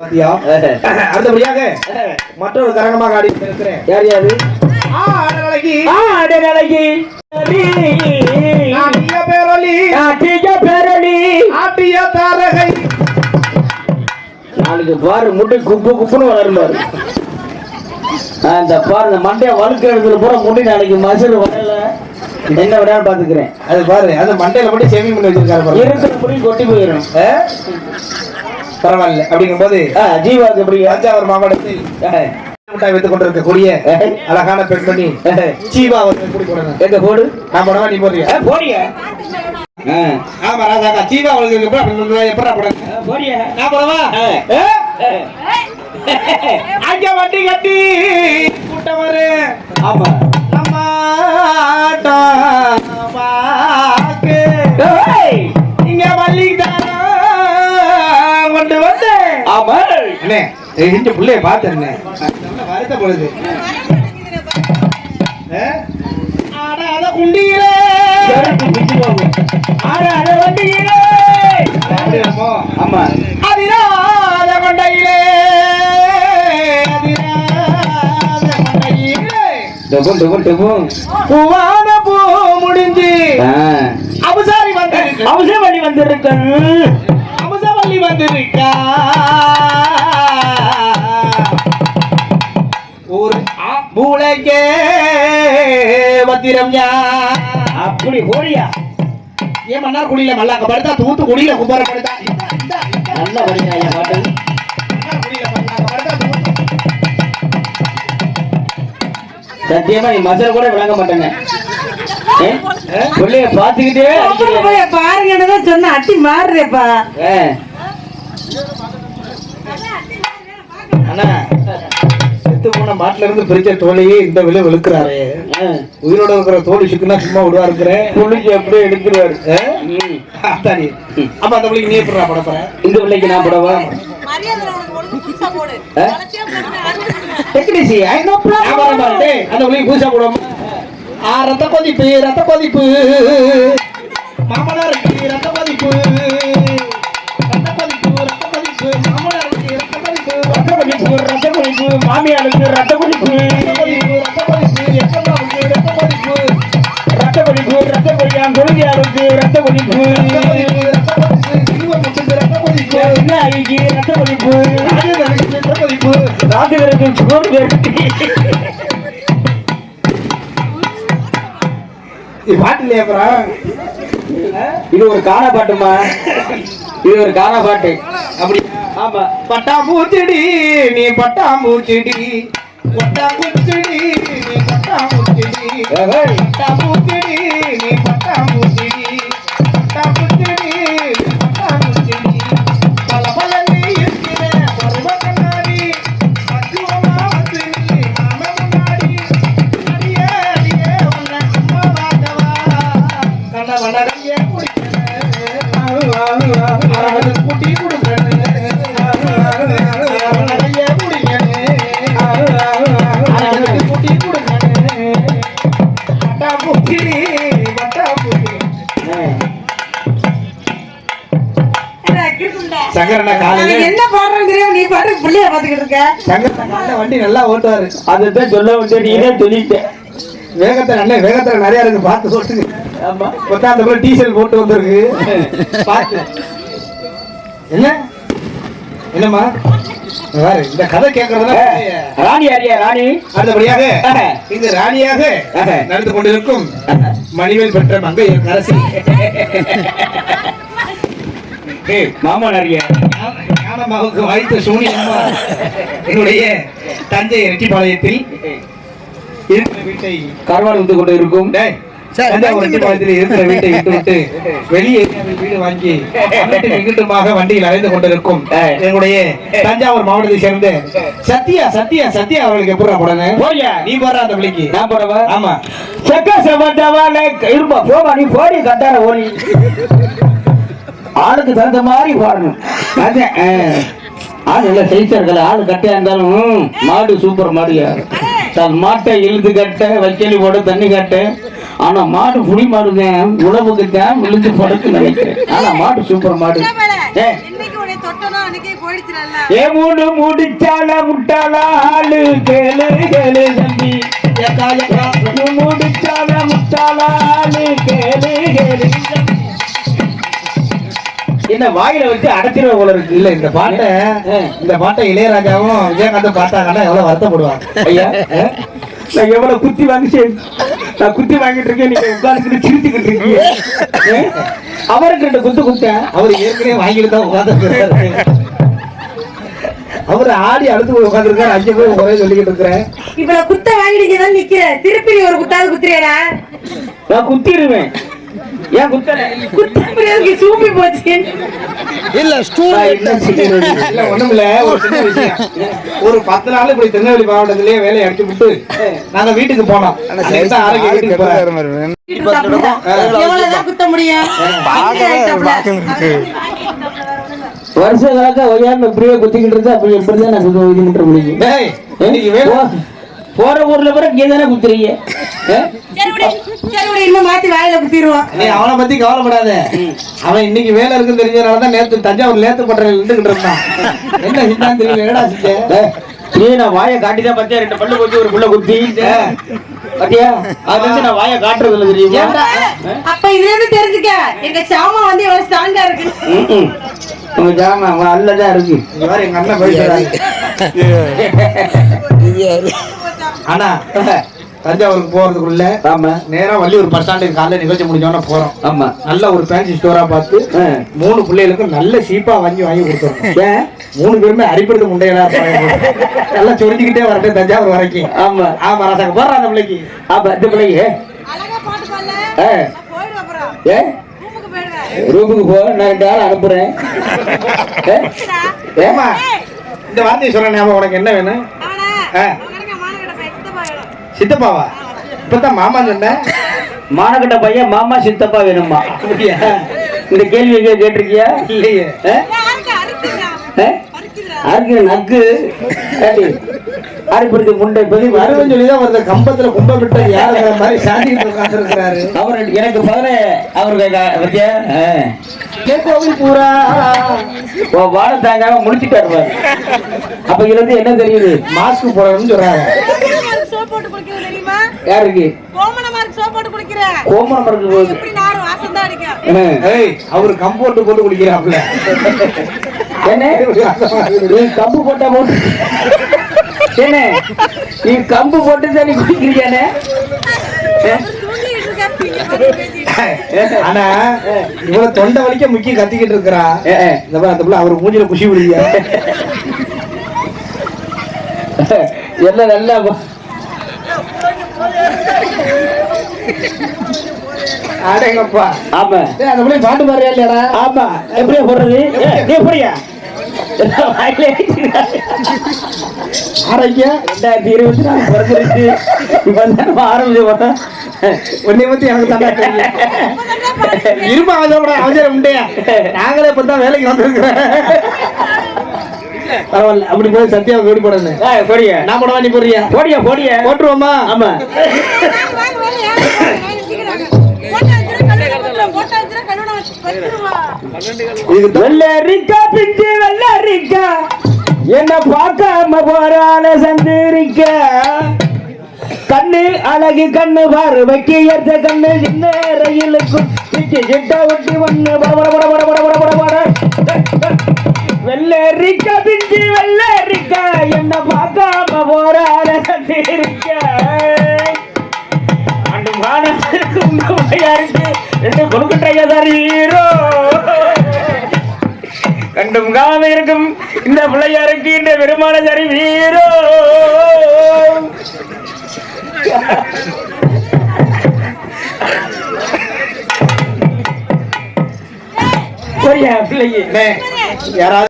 அடுத்தபடியாக மற்றொரு கரகமாக ஆடி இருக்கிறேன் யார் பேரொலி ஆட்டிய ஆட்டிய தாரகை. நாளைக்கு பாரு முட்டை குப்பு குப்புன்னு வளரும் பாரு. ஆ, இந்த பாரு இந்த மண்டைய வழுக்க பூரா முடி நாளைக்கு மசூர் வரல என்ன பாத்துக்கிறேன்? அது பாரு அது மண்டையில மட்டும் சேவிங் பண்ணி வச்சிருக்காரு இருக்கிற முடி கொட்டி போயிடும்? பரவாயில்ல. அப்படிங்கும்போது ஜீவாக்கு எப்படி? தஞ்சாவூர் மாவட்டத்தில் மிட்டாய் வைத்துக் கொண்டிருக்கக்கூடிய அழகான பெண்மணி. சீவா அவர்கள் கூடி போடுங்க எங்க போடு? நான் போடவா நீ போடுறியா போடிய ஆமா ராஜாக்கா சீவா அவர்களுக்கு எப்படி எப்படா போடுங்க போடிய நான் போடவா. அங்க கட்டி வரு ஆமா. நம்ம இந்த பிள்ளைய பார்த்தேன் வருத்த பொழுது. ஆடாத குண்டியிலே. ஆட, அட வண்டியிலே. ஆமா. அதிராத கொண்டையிலே. டபும் டபும் டபும் பூவான பூ முடிஞ்சு. அபுசாரி வந்திருக்கு. அவசரம் பண்ணி வந்திருக்கேன் அமுசவல்லி வந்திருக்கா. மூளைக்கே பத்திரம் யா. அப்படி போடியா ஏன் மன்னார் குடியில மல்லாக்க படுத்தா தூத்து குடியில கும்பர படுத்தா நல்ல படிக்கிறா ஐயா பாட்டு. சத்தியமா நீ மசல் கூட விளங்க மாட்டேங்க. ஏ? பிள்ளைய பாத்துக்கிட்டே பாருங்கன்னு சொன்ன அட்டி மாறுறேப்பா. அண்ணா. செத்து போன மாட்டுல இருந்து பிரிச்ச தோலையே இந்த விலை விழுக்கிறாரு. உயிரோட இருக்கிற தோல் சிக்குனா சும்மா விடுவா இருக்கிறேன் புள்ளிக்கு அப்படியே எடுத்துருவாரு. அத்தாடி அப்ப அந்த பிள்ளைக்கு நீ எப்படா பட போற? இந்த பிள்ளைக்கு நான் படவா அந்த பிள்ளைக்கு பூசா போடுவோம்? ஆ ரத்த கொதிப்பு ரத்த கொதிப்பு. மாமனாருக்கு ரத்த கொதிப்பு. கொதிப்பு ரத்த கொதிப்பு குழந்தையாருக்கு ரத்த குடிப்பு ரத்த கொதிப்பு ரத்த கொதிப்பு சிறுவனுக்கு ரத்த கொதிப்பு என்ன ஆகிக்கு ரத்த கொதிப்பு ரத்த கொதிப்பு ராஜகருக்கு சோறு வேட்டி இது பாட்டு இல்லையா அப்புறம் இது ஒரு காண பாட்டுமா இது ஒரு காண பாட்டு. அப்படி ஆமா பட்டாம்பூச்சிடி நீ பட்டாம்பூச்சிடி. பட்டாம்பூச்சிடி நீ பட்டாம்பூச்சிடி. ஏய், பட்டாம்பூச்சிடி நீ பட்டாம்பூச்சிடி பட்டாம்பூச்சிடி. சங்கரண்ணா காலையில என்ன பாடுறேங்கிறியோ நீ பாட்டு பிள்ளைய பாத்துக்கிட்டு இருக்க. சங்கரண்ணா காலையில வண்டி நல்லா ஓட்டுவாரு. அதைத்தான் சொல்ல வந்து நீனே சொல்லிட்ட வேகத்தை நல்ல வேகத்துல நிறைய இருக்கு. பார்த்து ஓட்டுங்க ஆமா. கொத்தா அந்த போல டீசல் போட்டு வந்திருக்கு. பார்த்து. என்ன? என்னம்மா? பாரு இந்த கதை கேட்கறதுல ராணி யாரியா ராணி? அடுத்தபடியாக இங்கு ராணியாக நடந்து கொண்டிருக்கும் மணிவேல் பெற்ற மங்கையர் அரசி மாமா நிறைய ஞானமாவுக்கு வாய்த்த சூனியம்மா என்னுடைய தஞ்சை ரெட்டிப்பாளையத்தில் இருக்கிற வீட்டை கருவாடு வந்து கொண்டு இருக்கும் இருக்கிற வீட்டை விட்டு விட்டு வெளியே வீடு வாங்கி இங்கிட்டுமாக வண்டியில் அலைந்து கொண்டிருக்கும் எங்களுடைய தஞ்சாவூர் மாவட்டத்தை சேர்ந்த சத்யா சத்யா சத்யா அவர்களுக்கு எப்படி போடணும் நீ போடுற அந்த பிள்ளைக்கு. நான் போடவா ஆமா. செக்க செவட்டவால இருப்பா போமா நீ போடி கட்டார ஓடி ஆளுக்கு தகுந்த மாதிரி பாடணும். ஆள் நல்ல சைஸா இருக்கல ஆள் கட்டையா இருந்தாலும் மாடு சூப்பர் மாடுயா தன் மாட்டை இழுத்து கட்ட வைக்கலி போட தண்ணி கட்ட. ஆனா மாடு புடி மாடுங்க உழவுக்கு தான் விழுந்து படுக்கு நினைக்கிறேன். ஆனா மாடு சூப்பர் மாடு. ஏ, மூடு முடிச்சால முட்டாளா ஆளு கேளு கேளு தம்பி. முடிச்சால முட்டாளா ஆளு கேளு கேளு தம்பி. என்ன வாயில வச்சு அடைச்சிருவ போல இருக்கு. இல்ல இந்த பாட்டை இந்த பாட்டை இளையராஜாவும் விஜயகாந்தும் பார்த்தாங்கன்னா எவ்வளவு வருத்தப்படுவாங்க. ஐயா. நான் எவ்வளவு குத்தி வாங்கி நான் குத்தி வாங்கிட்டு இருக்கேன் நீங்க உட்கார்ந்துட்டு சிரிச்சுக்கிட்டு இருக்கீங்க? அவருக்கு ரெண்டு குத்து குத்தேன். அவர் ஏற்கனவே வாங்கிட்டு தான் உட்காந்துருக்காரு அவர் ஆடி அடுத்து போய் உட்காந்துருக்காரு அஞ்சு போய் ஒரே சொல்லிக்கிட்டு இருக்கிறேன். இப்ப நான் குத்த வாங்கிட்டு தான் நிக்கிறேன். திருப்பி ஒரு குத்தாவது குத்துறியடா. நான் குத்திடுவேன். ஏன் குத்தல? சூப்பி போச்சு? இல்ல ஒண்ணும் இல்ல ஒரு சின்ன விஷயம். ஒரு பத்து நாள் இப்படி திருநெல்வேலி மாவட்டத்திலேயே வேலையை அடிச்சு விட்டு நாங்க வீட்டுக்கு போனோம் குத்த முடியும்? வருஷ கணக்கா ஒய்யாம இப்படியே குத்திக்கிட்டு இருந்தா அப்படி எப்படிதான் நான் இது முடியும்? போற ஊர்ல பிறகு இங்கே தானே குத்துறீங்க? ஏ? சரி விடு. சரி விடு, இன்னும் மாத்தி வாயில குத்திடுவோம். நீ அவனை பத்தி கவலைப்படாத. அவன் இன்னைக்கு வேலை இருக்குன்னு தெரிஞ்சதுனால தான் நேத்து தஞ்சாவூர் லேத்து பட்டறையில் நின்றுகிட்டு இருந்தான். என்ன செஞ்சான்னு தெரியல என்னடா ஏ, நீ நான் வாயை காட்டிதான் பத்தியா? ரெண்டு பல்லு போச்சு ஒரு புள்ள குத்தி. பாத்தியா? அது வந்து நான் வாயை காட்டுறது இல்ல தெரியுமா? அப்ப இதுல இருந்து தெரிஞ்சுக்க எங்க சாமா வந்து எவ்வளவு ஸ்ட்ராங்கா இருக்கு. உங்க ஜாமா அவன் அல்லதான் இருக்கு. எங்க அண்ணன் போயிட்டு ஆனா தஞ்சாவூருக்கு போறதுக்குள்ள ஆமா. நேரா வள்ளியூர் பஸ் ஸ்டாண்டுக்கு காலைல நிகழ்ச்சி முடிஞ்சோடனே போறோம். ஆமா. நல்ல ஒரு ஃபேன்சி ஸ்டோரா பார்த்து ஆ. மூணு பிள்ளைகளுக்கும் நல்ல சீப்பா வாங்கி வாங்கி கொடுத்துருக்கோம் ஏன்? மூணு பேருமே அடிப்படுத்த முண்டையெல்லாம் இருப்பாங்க நல்லா சொரிஞ்சுக்கிட்டே வரட்டும் தஞ்சாவூர் வரைக்கும். ஆமா. ஆமா ராசாங்க போடுறா அந்த பிள்ளைக்கு. அப்ப இந்த அப்புறம். ஏ? ரூமுக்கு போ நான் ரெண்டு ஆள் அனுப்புறேன்? ஏமா இந்த வார்த்தையை சொல்ற ஞாபகம் உனக்கு என்ன வேணும்? ஆ. சித்தப்பாவா? இப்பதான் மாமா சொன்னேன் மானக்கட்ட பையன் மாமா சித்தப்பா வேணுமா இந்த கேள்வி கேட்டிருக்கியா? இல்லையே. அறுக்கிற? நக்கு. அறுப்பிடுத்து முண்டை பதி வருவன் சொல்லி தான் ஒருத்தர் கம்பத்தில் கும்ப விட்டு யாருங்கிற மாதிரி சாந்தி உட்காந்துருக்கிறாரு அவர் எனக்கு பதில. அவர் கேட்கவும் பூரா. வாழ தாங்காம முடிச்சுட்டாரு அப்ப இதுல இருந்து என்ன தெரியுது? மாஸ்க் போடணும்னு சொல்றாங்க. போட்டு குளிக்கிறது தெரியுமா? யாருக்கு கோமணமாருக்கு சோப் போட்டு குளிக்கிறேன் எப்படி வாசம் தான் அடிக்கும் என்ன? ஏய் அவரு கம்போட்டு போட்டு குளிக்கிறாப்ல என்ன? நீ கம்பு போட்டா போட்டு. என்ன? நீ கம்பு போட்டு தான் நீ ஆனா இவன் தொண்டை வலிக்க முக்கிய கத்திக்கிட்டு இருக்கிறா. அந்த பிள்ளை அவர் மூஞ்சில குஷி விடுவியா? எல்லாம் நல்லா போ- அடேங்கப்பா. ஆமா. அந்த பிள்ளை பாட்டு பாடுறியா இல்லையாடா? ஆமா. எப்படியா போடுறது? எப்படியா? ரெண்டாயிரத்தி இருபத்தி நாலு பிறந்துருச்சு இப்ப தான் ஆரம்பிச்சு போட்டோம் உன்னை பத்தி எனக்கு தாண்டா தெரியும். இருமா அதோட அவசரம் உண்டையா நாங்களே இப்பதான் வேலைக்கு வந்திருக்கிறோம். பரவாயில்ல அப்படி போய் சத்யா கொடி போடணும். கொடிய நான் போட வாங்கி போடுறியா? போடிய கொடிய போட்டுருவோமா? ஆமா. வெள்ளரிக்கா பிஞ்சு வெள்ளரிக்கா. என்ன பார்க்காம போறால சந்திரிக்க. கண்ணு அழகு கண்ணு பாரு வைக்க ஏற்ற கண்ணு சின்ன ரயிலுக்கு சிட்டா ஒட்டி ஒண்ணு. பட பட பட பட பட பட பட வெள்ளரிக்கா பிஞ்சு வெள்ளரிக்கா என்ன பார்க்காம போறான சந்திரிக்கா. அண்டு மானத்திற்கு உண்மையா இருக்கு ரெண்டு கொடுக்கட்டையா தரீரோ கண்டும் காம இருக்கும் இந்த பிள்ளையாருக்கு இந்த பெருமான சரி வீரோ பிள்ளைங்க யாராவது